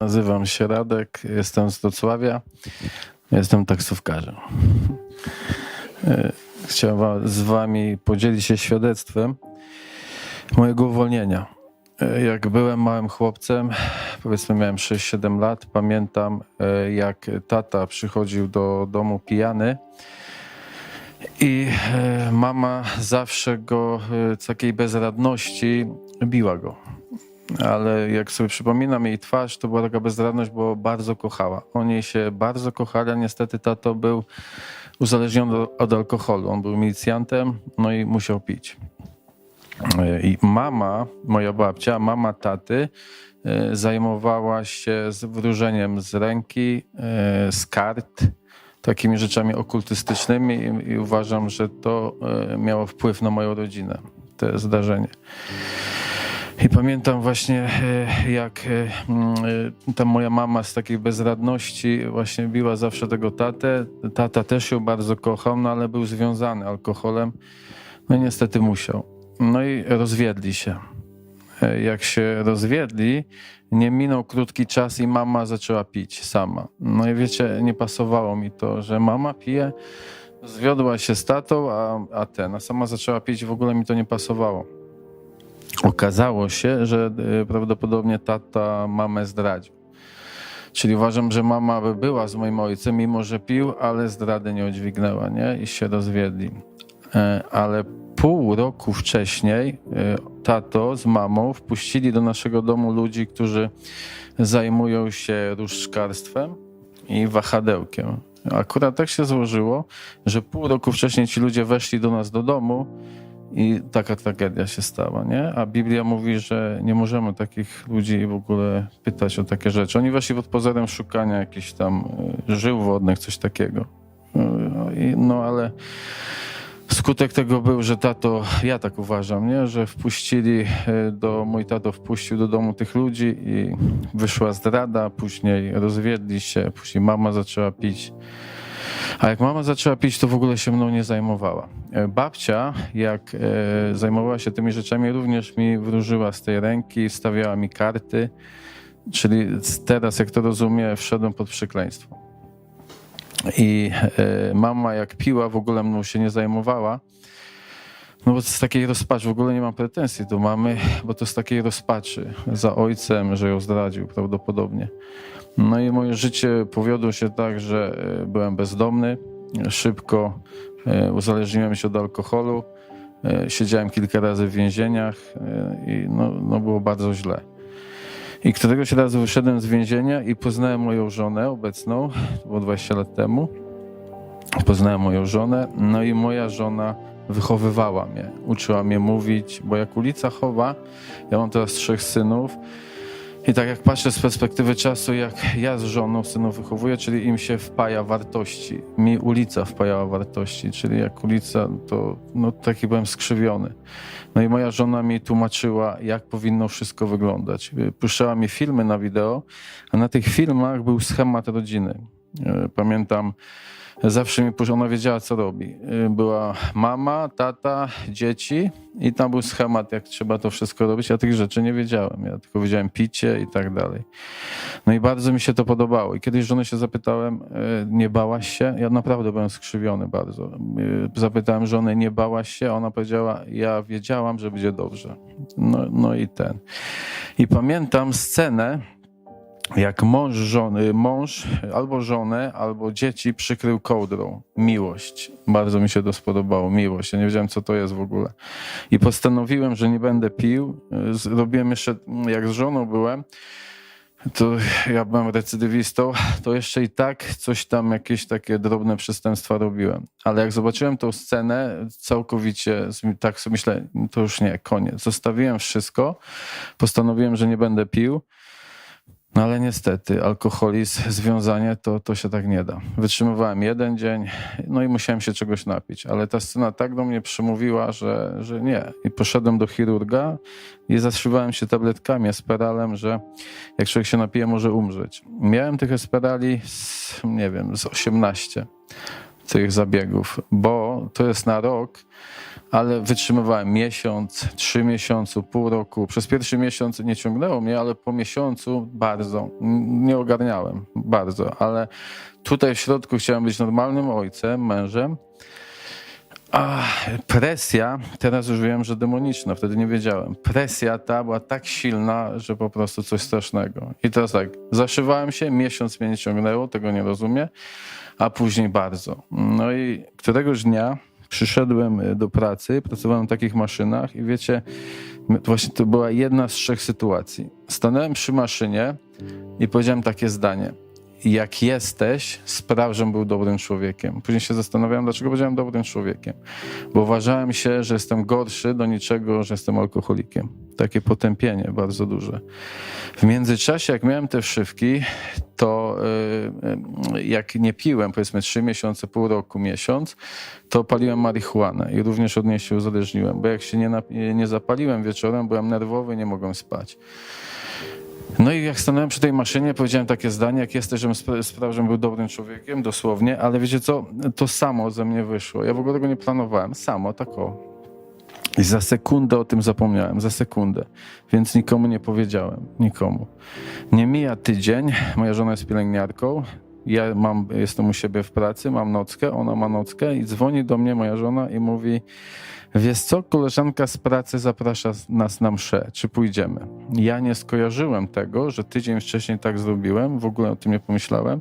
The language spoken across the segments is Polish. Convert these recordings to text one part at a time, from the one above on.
Nazywam się Radek, jestem z Wrocławia, jestem taksówkarzem. E, Chciałem z wami podzielić się świadectwem mojego uwolnienia. E, Jak byłem małym chłopcem, powiedzmy miałem 6-7 lat, pamiętam e, jak tata przychodził do domu pijany i mama zawsze go z takiej bezradności biła go ale jak sobie przypominam jej twarz, to była taka bezradność, bo bardzo kochała. Oni się bardzo kochali, a niestety tato był uzależniony od- alkoholu. On był milicjantem, no i musiał pić. E, I mama, moja babcia, mama taty, e, zajmowała się wróżeniem z ręki, e, z kart, takimi rzeczami okultystycznymi i, uważam, że to miało wpływ na moją rodzinę, to zdarzenie. I pamiętam właśnie, e, jak e, mm, e, ta moja mama z takiej bezradności właśnie biła zawsze tego tatę. Tata też ją bardzo kochał, no ale był związany alkoholem. No i niestety musiał. No i rozwiedli się. Jak się rozwiedli, nie minął krótki czas i mama zaczęła pić sama. No i wiecie, nie pasowało mi to, że mama pije, zwiodła się z tatą, a, a ten, a sama zaczęła pić, w ogóle mi to nie pasowało. Okazało się, że y, prawdopodobnie tata mamę zdradził. Czyli uważam, że mama by była z moim ojcem, mimo że pił, ale zdrady nie udźwignęła, nie? I się rozwiedli. E, Ale pół roku wcześniej e, tato z mamą wpuścili do naszego domu ludzi, którzy zajmują się różdżkarstwem i wahadełkiem. Akurat tak się złożyło, że pół roku wcześniej ci ludzie weszli do nas do domu i taka tragedia się stała, nie? A Biblia mówi, że nie możemy takich ludzi w ogóle pytać o takie rzeczy. Oni weszli pod pozorem szukania jakichś tam y, żył wodnych, coś takiego. No i- No ale skutek tego był, że tato, ja tak uważam, nie? Że wpuścili y, do, mój tato wpuścił do domu tych ludzi i wyszła zdrada, później rozwiedli się, później mama zaczęła pić. A jak mama zaczęła pić, to w ogóle się mną nie zajmowała. E, Babcia, jak e, zajmowała się tymi rzeczami, również mi wróżyła z tej ręki, stawiała mi karty. Czyli teraz, jak to rozumiem, wszedłem pod przekleństwo. I e, mama, jak piła, w ogóle mną się nie zajmowała. No bo z takiej rozpaczy, w ogóle nie mam pretensji do mamy, bo to z takiej rozpaczy za ojcem, że ją zdradził prawdopodobnie. No i moje życie powiodło się tak, że e, byłem bezdomny, szybko e, uzależniłem się od alkoholu, e, siedziałem kilka razy w więzieniach i no, no było bardzo źle. I któregoś razu wyszedłem z więzienia i poznałem moją żonę obecną, to było 20 lat temu. Poznałem moją żonę, no i moja żona wychowywała mnie, uczyła mnie mówić, bo jak ulica chowa, ja mam teraz trzech synów, i tak jak patrzę z perspektywy czasu, jak ja z żoną synów wychowuję, czyli im się wpaja wartości. Mi ulica wpajała wartości, czyli jak ulica, to no, taki byłem skrzywiony. No i moja żona mi tłumaczyła, jak powinno wszystko wyglądać. Puszczała mi filmy na wideo, a na tych filmach był schemat rodziny. E, Pamiętam, zawsze mi puszczała, ona wiedziała, co robi. E, Była mama, tata, dzieci i tam był schemat, jak trzeba to wszystko robić. Ja tych rzeczy nie wiedziałem. Ja tylko wiedziałem picie i tak dalej. No i bardzo mi się to podobało. I kiedyś żonę się zapytałem, e, nie bałaś się? Ja naprawdę byłem skrzywiony bardzo. E, Zapytałem żonę, nie bałaś się? Ona powiedziała, ja wiedziałam, że będzie dobrze. No, no i ten. I pamiętam scenę, jak mąż żony, mąż albo żonę, albo dzieci przykrył kołdrą. Miłość. Bardzo mi się to spodobało. Miłość. Ja nie wiedziałem, co to jest w ogóle. I postanowiłem, że nie będę pił. Zrobiłem jeszcze, jak z żoną byłem, to ja byłem recydywistą, to jeszcze i tak coś tam, jakieś takie drobne przestępstwa robiłem. Ale jak zobaczyłem tą scenę, całkowicie tak sobie myślę, to już nie, koniec. Zostawiłem wszystko, postanowiłem, że nie będę pił. No ale niestety, alkoholizm, związanie, to, to się tak nie da. Wytrzymywałem jeden dzień, no i musiałem się czegoś napić, ale ta scena tak do mnie przemówiła, że, że nie. I poszedłem do chirurga i zaszywałem się tabletkami, esperalem, że jak człowiek się napije, może umrzeć. Miałem tych esperali, z, nie wiem, z 18. tych zabiegów, bo to jest na rok, ale wytrzymywałem miesiąc, trzy miesiące, pół roku. Przez pierwszy miesiąc nie ciągnęło mnie, ale po miesiącu bardzo. Nie ogarniałem bardzo, ale tutaj w środku chciałem być normalnym ojcem, mężem. A presja, teraz już wiem, że demoniczna, wtedy nie wiedziałem. Presja ta była tak silna, że po prostu coś strasznego. I teraz tak, zaszywałem się, miesiąc mnie nie ciągnęło, tego nie rozumiem, a później bardzo. No i któregoś dnia przyszedłem y, do pracy, pracowałem na takich maszynach i wiecie, właśnie to była jedna z trzech sytuacji. Stanąłem przy maszynie i powiedziałem takie zdanie. Jak jesteś, spraw, żebym był dobrym człowiekiem. Później się zastanawiałem, dlaczego powiedziałem dobrym człowiekiem. Bo uważałem się, że jestem gorszy do niczego, że jestem alkoholikiem. Takie potępienie bardzo duże. W międzyczasie, jak miałem te wszywki, to y, y, jak nie piłem, powiedzmy trzy miesiące, pół roku, miesiąc, to paliłem marihuanę i również od niej się uzależniłem, bo jak się nie, nie zapaliłem wieczorem, byłem nerwowy, nie mogłem spać. No i jak stanąłem przy tej maszynie, powiedziałem takie zdanie, jak jesteś, żebym spra- sprawił, żebym był dobrym człowiekiem, dosłownie, ale wiecie co, to samo ze mnie wyszło. Ja w ogóle tego nie planowałem, samo, tak o. I za sekundę o tym zapomniałem, za sekundę. Więc nikomu nie powiedziałem, nikomu. Nie mija tydzień, moja żona jest pielęgniarką, ja mam, jestem u siebie w pracy, mam nockę, ona ma nockę i dzwoni do mnie moja żona i mówi wiesz co, koleżanka z pracy zaprasza nas na mszę, czy pójdziemy? Ja nie skojarzyłem tego, że tydzień wcześniej tak zrobiłem, w ogóle o tym nie pomyślałem.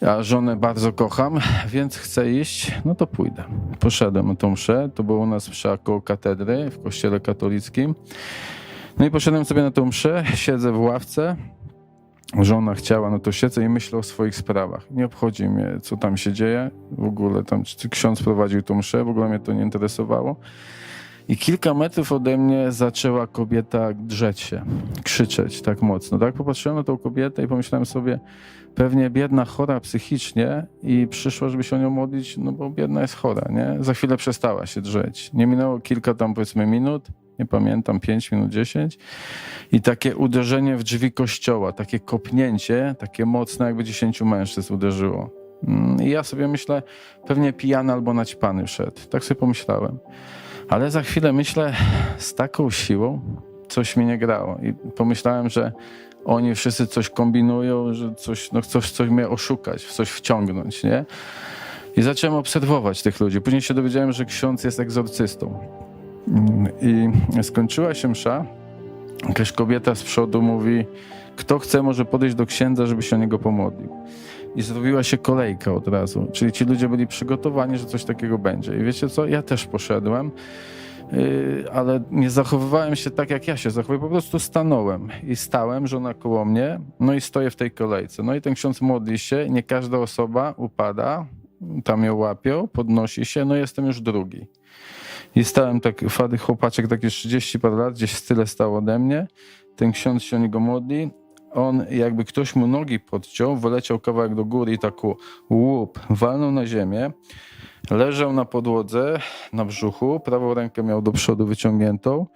Ja żonę bardzo kocham, więc chcę iść, no to pójdę. Poszedłem na tą mszę, to było u nas msza koło katedry w kościele katolickim. No i poszedłem sobie na tą mszę, siedzę w ławce, żona chciała, no to siedzę i myślę o swoich sprawach. Nie obchodzi mnie, co tam się dzieje, w ogóle tam, czy ksiądz prowadził tą mszę, w ogóle mnie to nie interesowało. I kilka metrów ode mnie zaczęła kobieta drzeć się, krzyczeć tak mocno. Tak popatrzyłem na tą kobietę i pomyślałem sobie, pewnie biedna, chora psychicznie i przyszła, żeby się o nią modlić, no bo biedna jest chora, nie? Za chwilę przestała się drzeć. Nie minęło kilka tam powiedzmy minut, nie pamiętam, 5 minut, 10 i takie uderzenie w drzwi kościoła, takie kopnięcie, takie mocne, jakby 10 mężczyzn uderzyło. Mm, I ja sobie myślę, pewnie pijany albo naćpany wszedł. Tak sobie pomyślałem. Ale za chwilę myślę, z taką siłą coś mi nie grało. I pomyślałem, że oni wszyscy coś kombinują, że coś, no chcą coś mnie oszukać, w coś wciągnąć, nie? I zacząłem obserwować tych ludzi. Później się dowiedziałem, że ksiądz jest egzorcystą. Mm, I skończyła się msza. Jakaś kobieta z przodu mówi, kto chce, może podejść do księdza, żeby się o niego pomodlił. I zrobiła się kolejka od razu. Czyli ci ludzie byli przygotowani, że coś takiego będzie. I wiecie co? Ja też poszedłem, yy, ale nie zachowywałem się tak, jak ja się zachowuję. Po prostu stanąłem i stałem, żona koło mnie, no i stoję w tej kolejce. No i ten ksiądz modli się, nie każda osoba upada, tam ją łapią, podnosi się, no jestem już drugi. I stałem tak, fady chłopaczek, takie 30 parę lat, gdzieś tyle stał ode mnie. Ten ksiądz się o niego modli. On, jakby ktoś mu nogi podciął, wyleciał kawałek do góry i tak łup, walnął na ziemię. Leżał na podłodze, na brzuchu, prawą rękę miał do przodu wyciągniętą.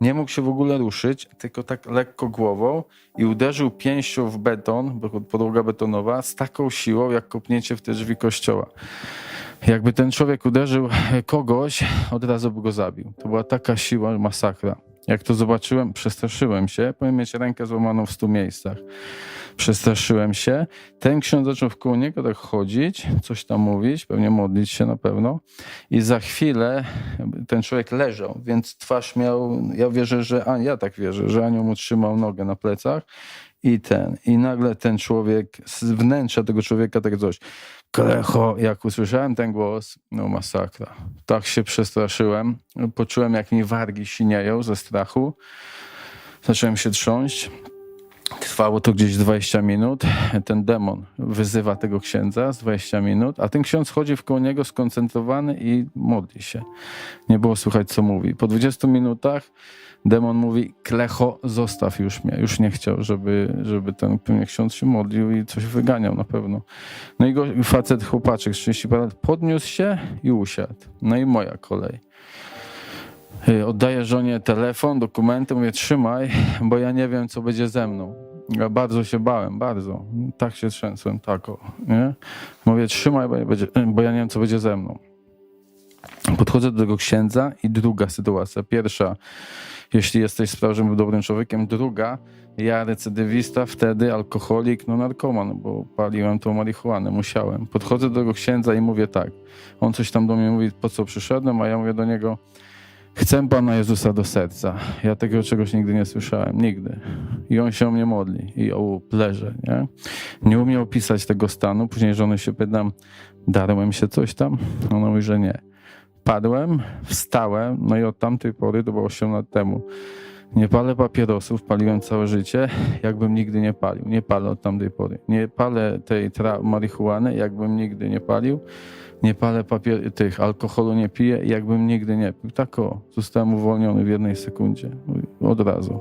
Nie mógł się w ogóle ruszyć, tylko tak lekko głową i uderzył pięścią w beton, podłoga betonowa, z taką siłą, jak kopnięcie w te drzwi kościoła. Jakby ten człowiek uderzył kogoś, od razu by go zabił. To była taka siła, masakra. Jak to zobaczyłem, przestraszyłem się. Powinien mieć rękę złamaną w stu miejscach. Przestraszyłem się. Ten ksiądz zaczął wkoło niego tak chodzić, coś tam mówić, pewnie modlić się na pewno. I za chwilę ten człowiek leżał, więc twarz miał, ja wierzę, że, a ja tak wierzę, że anioł mu trzymał nogę na plecach i ten, i nagle ten człowiek, z wnętrza tego człowieka tak coś, Klecho, jak usłyszałem ten głos, no masakra. Tak się przestraszyłem. Poczułem, jak mi wargi sinieją ze strachu. Zacząłem się trząść. Trwało to gdzieś 20 minut. Ten demon wyzywa tego księdza z 20 minut, a ten ksiądz chodzi w koło niego skoncentrowany i modli się. Nie było słychać, co mówi. Po 20 minutach demon mówi, Klecho, zostaw już mnie. Już nie chciał, żeby, żeby ten pewnie ksiądz się modlił i coś wyganiał na pewno. No i go, facet, chłopaczek z 30 parę lat podniósł się i usiadł. No i moja kolej. Y, Oddaję żonie telefon, dokumenty, mówię trzymaj, bo ja nie wiem, co będzie ze mną. Ja bardzo się bałem, bardzo. Tak się trzęsłem, tak o, nie? Mówię, trzymaj, bo, będzie, bo ja nie wiem, co będzie ze mną. Podchodzę do tego księdza i druga sytuacja. Pierwsza, jeśli jesteś sprawdzym dobrym człowiekiem. Druga, ja recydywista, wtedy alkoholik, no narkoman, bo paliłem tą marihuanę, musiałem. Podchodzę do tego księdza i mówię tak. On coś tam do mnie mówi, po co przyszedłem, a ja mówię do niego, chcę Pana Jezusa do serca. Ja takiego czegoś nigdy nie słyszałem, nigdy. I on się o mnie modli i o pleże, nie? Nie umiał opisać tego stanu. Później żony się pytam, darłem się coś tam? Ona mówi, że nie. Padłem, wstałem, no i od tamtej pory, to było 8 lat temu, nie palę papierosów, paliłem całe życie, jakbym nigdy nie palił. Nie palę od tamtej pory. Nie palę tej marihuany, jakbym nigdy nie palił. Nie palę papier- tych alkoholu, nie piję, jakbym nigdy nie pił. Tak o, zostałem uwolniony w jednej sekundzie, od razu.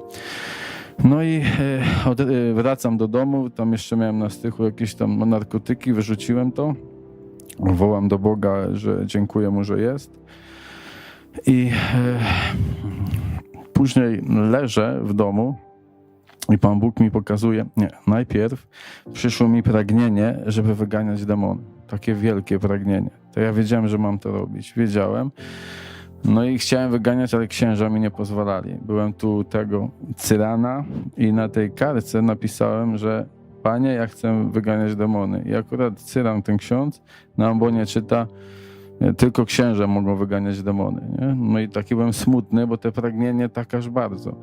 No i e, e, wracam do domu, tam jeszcze miałem na stychu jakieś tam narkotyki, wyrzuciłem to. Wołam do Boga, że dziękuję mu, że jest. I e, później leżę w domu i Pan Bóg mi pokazuje, nie, najpierw przyszło mi pragnienie, żeby wyganiać demony. Takie wielkie pragnienie. To ja wiedziałem, że mam to robić. Wiedziałem. No i chciałem wyganiać, ale księża mi nie pozwalali. Byłem tu tego cyrana i na tej kartce napisałem, że Panie, ja chcę wyganiać demony. I akurat cyran, ten ksiądz, na ambonie czyta, e, tylko księża mogą wyganiać demony. Nie? No i taki byłem smutny, bo te pragnienie tak aż bardzo.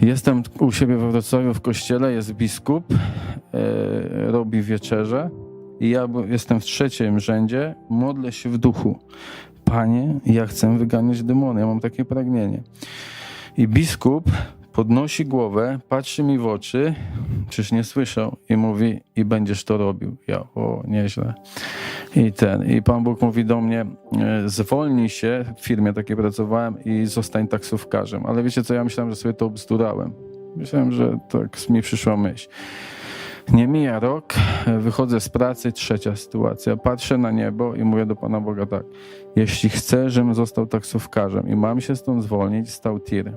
Jestem u siebie we Wrocławiu w kościele, jest biskup, e, robi wieczerze i ja jestem w trzecim rzędzie, modlę się w duchu. Panie, ja chcę wyganiać demony, ja mam takie pragnienie. I biskup podnosi głowę, patrzy mi w oczy, czyż nie słyszał, i mówi, i będziesz to robił. Ja, o, nieźle. I ten, i Pan Bóg mówi do mnie, e, zwolnij się, w firmie takiej pracowałem i zostań taksówkarzem. Ale wiecie co, ja myślałem, że sobie to obzdurałem. Myślałem, że tak mi przyszła myśl. Nie mija rok, wychodzę z pracy, trzecia sytuacja. Patrzę na niebo i mówię do Pana Boga tak. Jeśli chcę, żebym został taksówkarzem i mam się stąd zwolnić, stał tir.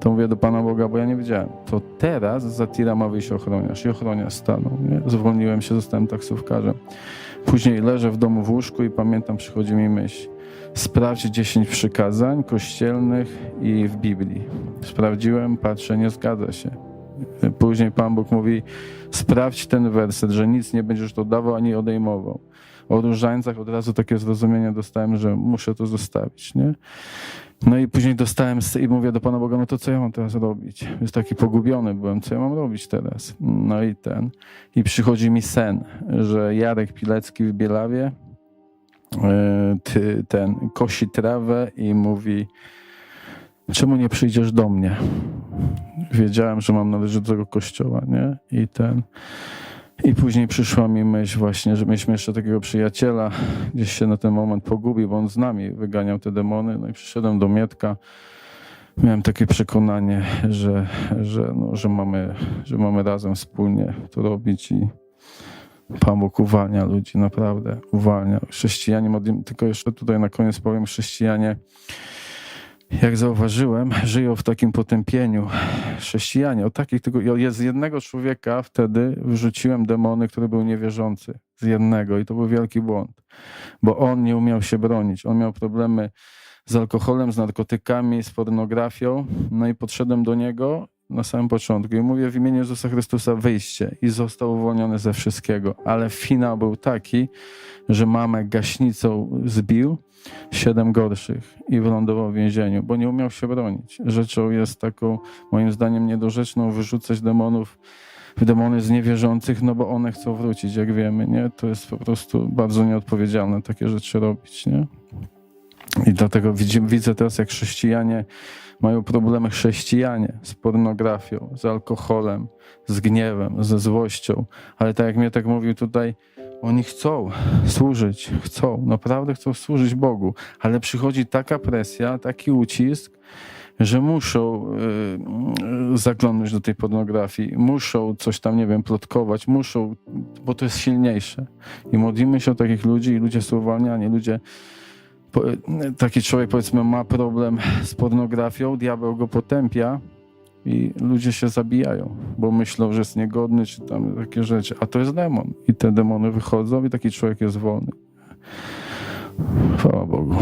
To mówię do Pana Boga, bo ja nie wiedziałem. To teraz za tira ma wyjść ochroniarz. I ochroniarz stanął. Nie? Zwolniłem się, zostałem taksówkarzem. Później leżę w domu w łóżku i pamiętam, przychodzi mi myśl. Sprawdź 10 przykazań kościelnych i w Biblii. Sprawdziłem, patrzę, nie zgadza się. Później Pan Bóg mówi, sprawdź ten werset, że nic nie będziesz dodawał ani odejmował. O różańcach od razu takie zrozumienie dostałem, że muszę to zostawić, nie? No i później dostałem i mówię do Pana Boga, no to co ja mam teraz robić? Jest taki pogubiony byłem, co ja mam robić teraz? No i ten. I przychodzi mi sen, że Jarek Pilecki w Bielawie e, ty, ten kosi trawę i mówi czemu nie przyjdziesz do mnie? Wiedziałem, że mam należeć do tego kościoła, nie? I ten... I później przyszła mi myśl właśnie, że mieliśmy jeszcze takiego przyjaciela, gdzieś się na ten moment pogubił, bo on z nami wyganiał te demony. No i przyszedłem do Mietka. Miałem takie przekonanie, że, że, no, że, mamy, że mamy razem wspólnie to robić i Pan Bóg uwalnia ludzi, naprawdę uwalnia. Chrześcijanie, tylko jeszcze tutaj na koniec powiem, chrześcijanie jak zauważyłem, żyją w takim potępieniu. Chrześcijanie, o takich tylko, z jednego człowieka wtedy wyrzuciłem demony, który był niewierzący. Z jednego i to był wielki błąd, bo on nie umiał się bronić. On miał problemy z alkoholem, z narkotykami, z pornografią. No i podszedłem do niego na samym początku i mówię w imieniu Jezusa Chrystusa wyjście i został uwolniony ze wszystkiego. Ale finał był taki, że mamę gaśnicą zbił, siedem gorszych i wylądował w więzieniu, bo nie umiał się bronić. Rzeczą jest taką, moim zdaniem, niedorzeczną wyrzucać demonów w demony z niewierzących, no bo one chcą wrócić, jak wiemy, nie? To jest po prostu bardzo nieodpowiedzialne takie rzeczy robić, nie? I dlatego widzimy, widzę teraz, jak chrześcijanie mają problemy chrześcijanie z pornografią, z alkoholem, z gniewem, ze złością, ale tak jak mnie tak mówił tutaj, oni chcą służyć, chcą, naprawdę chcą służyć Bogu, ale przychodzi taka presja, taki ucisk, że muszą y, do tej pornografii, muszą coś tam, nie wiem, plotkować, muszą, bo to jest silniejsze. I modlimy się o takich ludzi i ludzie są uwalniani, ludzie taki człowiek powiedzmy ma problem z pornografią, diabeł go potępia, i ludzie się zabijają, bo myślą, że jest niegodny, czy tam takie rzeczy. A to jest demon. I te demony wychodzą i taki człowiek jest wolny. Chwała Bogu.